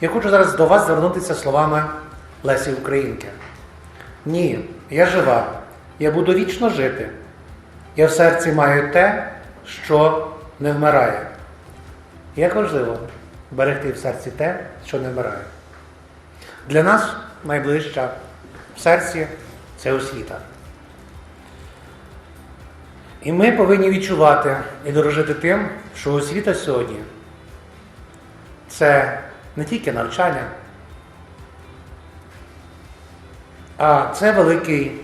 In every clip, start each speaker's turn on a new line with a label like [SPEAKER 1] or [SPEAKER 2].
[SPEAKER 1] Я хочу зараз до вас звернутися словами Лесі Українки. Ні, я жива, я буду вічно жити. Я в серці маю те, що не вмирає. Як важливо берегти в серці те, що не вмирає. Для нас найближча в серці це освіта. І ми повинні відчувати і дорожити тим, що освіта сьогодні це не тільки навчання, а це великий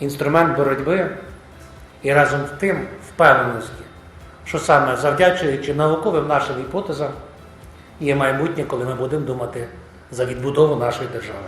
[SPEAKER 1] інструмент боротьби і разом з тим впевненості, що саме завдячуючи науковим нашим гіпотезам є майбутнє, коли ми будемо думати за відбудову нашої держави.